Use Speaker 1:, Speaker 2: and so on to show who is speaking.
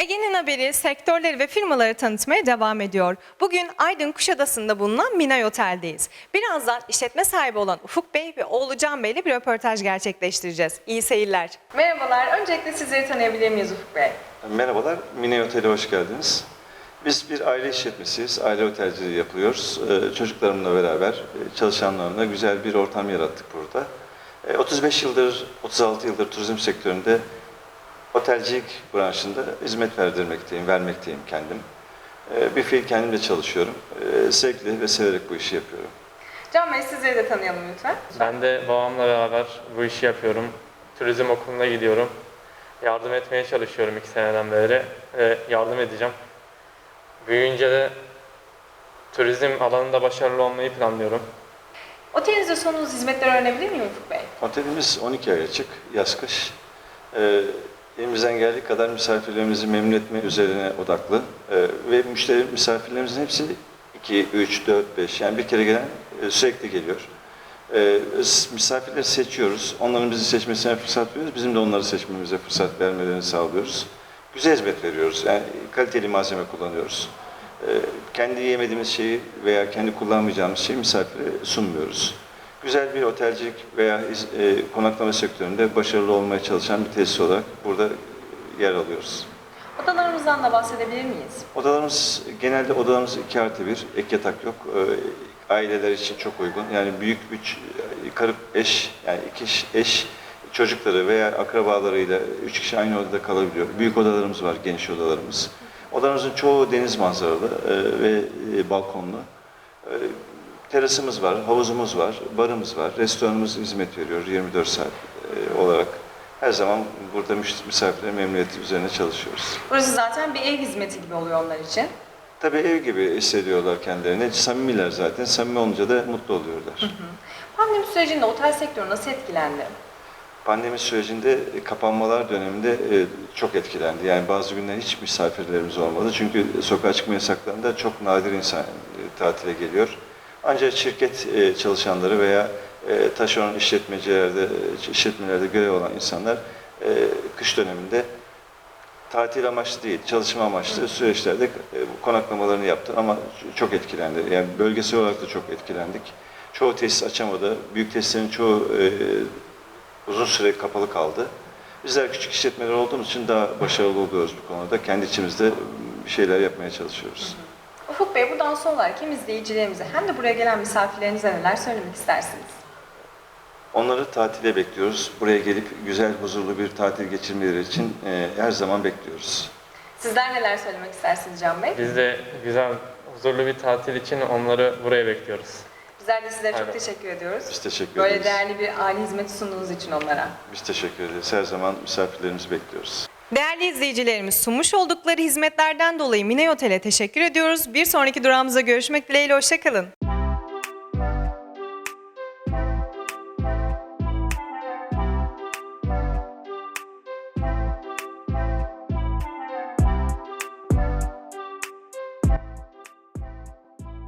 Speaker 1: Beynin haberi sektörleri ve firmaları tanıtmaya devam ediyor. Bugün Aydın Kuşadası'nda bulunan Minay Otel'deyiz. Birazdan işletme sahibi olan Ufuk Bey ve oğlu Can Bey ile bir röportaj gerçekleştireceğiz. İyi seyirler. Merhabalar. Öncelikle sizleri tanıyabilir miyiz Ufuk Bey?
Speaker 2: Merhabalar, Mine Otel'e hoş geldiniz. Biz bir aile işletmesiyiz, aile otelciliği yapıyoruz. Ee, Çocuklarımla beraber, e, çalışanlarımla güzel bir ortam yarattık burada. Ee, 35 yıldır, 36 yıldır turizm sektöründe otelcilik branşında hizmet verdirmekteyim, vermekteyim kendim. Ee, Bir fiil kendim de çalışıyorum. Zevkle ve severek bu işi yapıyorum.
Speaker 1: Can Bey sizleri de tanıyalım lütfen.
Speaker 3: Ben de babamla beraber bu işi yapıyorum. Turizm okuluna gidiyorum. Yardım etmeye çalışıyorum iki seneden beri ve yardım edeceğim. Büyüyünce de turizm alanında başarılı olmayı planlıyorum.
Speaker 1: Otelinizde sunduğunuz hizmetleri öğrenebilir miyim Ufuk Bey?
Speaker 2: Otelimiz 12 ay açık, yaz kış. Ee, elimizden geldiği kadar misafirlerimizi memnun etme üzerine odaklı. Ee, ve müşteri misafirlerimizin hepsi 2, 3, 4, 5 yani bir kere gelen e, sürekli geliyor. S- misafirleri seçiyoruz. Onların bizi seçmesine fırsat veriyoruz. Bizim de onları seçmemize fırsat vermelerini sağlıyoruz. Güzel hizmet veriyoruz. Yani kaliteli malzeme kullanıyoruz. Ee, kendi yemediğimiz şeyi veya kendi kullanmayacağımız şeyi misafire sunmuyoruz. Güzel bir otelcilik veya e, konaklama sektöründe başarılı olmaya çalışan bir tesis olarak burada yer alıyoruz.
Speaker 1: Odalarımızdan da bahsedebilir miyiz?
Speaker 2: Odalarımız, genelde odalarımız 2 artı 1, ek yatak yok. Ee, aileler için çok uygun. Yani büyük üç, karı eş, yani iki eş, eş çocukları veya akrabalarıyla üç kişi aynı odada kalabiliyor. Büyük odalarımız var, geniş odalarımız. Odalarımızın çoğu deniz manzaralı e, ve e, balkonlu. E, terasımız var, havuzumuz var, barımız var, restoranımız hizmet veriyor 24 saat e, olarak. Her zaman burada misafirlerin memnuniyeti üzerine çalışıyoruz.
Speaker 1: Burası zaten bir ev hizmeti gibi oluyor onlar için.
Speaker 2: Tabii ev gibi hissediyorlar kendilerini. Samimiler zaten. Samimi olunca da mutlu oluyorlar.
Speaker 1: Pandemi sürecinde otel sektörü nasıl etkilendi?
Speaker 2: Pandemi sürecinde e, kapanmalar döneminde e, çok etkilendi. Yani bazı günler hiç misafirlerimiz olmadı. Çünkü sokağa çıkma yasaklarında çok nadir insan e, tatile geliyor. Ancak şirket e, çalışanları veya e, taşeron işletmecilerde, e, işletmelerde görev olan insanlar e, kış döneminde tatil amaçlı değil, çalışma amaçlı süreçlerde konaklamalarını yaptı ama çok etkilendi. Yani bölgesel olarak da çok etkilendik. Çoğu tesis açamadı. Büyük tesislerin çoğu uzun süre kapalı kaldı. Bizler küçük işletmeler olduğumuz için daha başarılı oluyoruz bu konuda. Kendi içimizde bir şeyler yapmaya çalışıyoruz.
Speaker 1: Ufuk Bey buradan son olarak hem izleyicilerimize hem de buraya gelen misafirlerinize neler söylemek istersiniz?
Speaker 2: Onları tatile bekliyoruz. Buraya gelip güzel, huzurlu bir tatil geçirmeleri için e, her zaman bekliyoruz.
Speaker 1: Sizler neler söylemek istersiniz Can Bey?
Speaker 3: Biz de güzel, huzurlu bir tatil için onları buraya bekliyoruz.
Speaker 1: Bizler de sizlere çok
Speaker 3: Aynen.
Speaker 1: teşekkür ediyoruz.
Speaker 2: Biz teşekkür
Speaker 1: Böyle
Speaker 2: ederiz.
Speaker 1: değerli bir aile hizmeti sunduğunuz için onlara.
Speaker 2: Biz teşekkür ederiz. Her zaman misafirlerimizi bekliyoruz.
Speaker 1: Değerli izleyicilerimiz sunmuş oldukları hizmetlerden dolayı Minay Otel'e teşekkür ediyoruz. Bir sonraki durağımıza görüşmek dileğiyle hoşçakalın.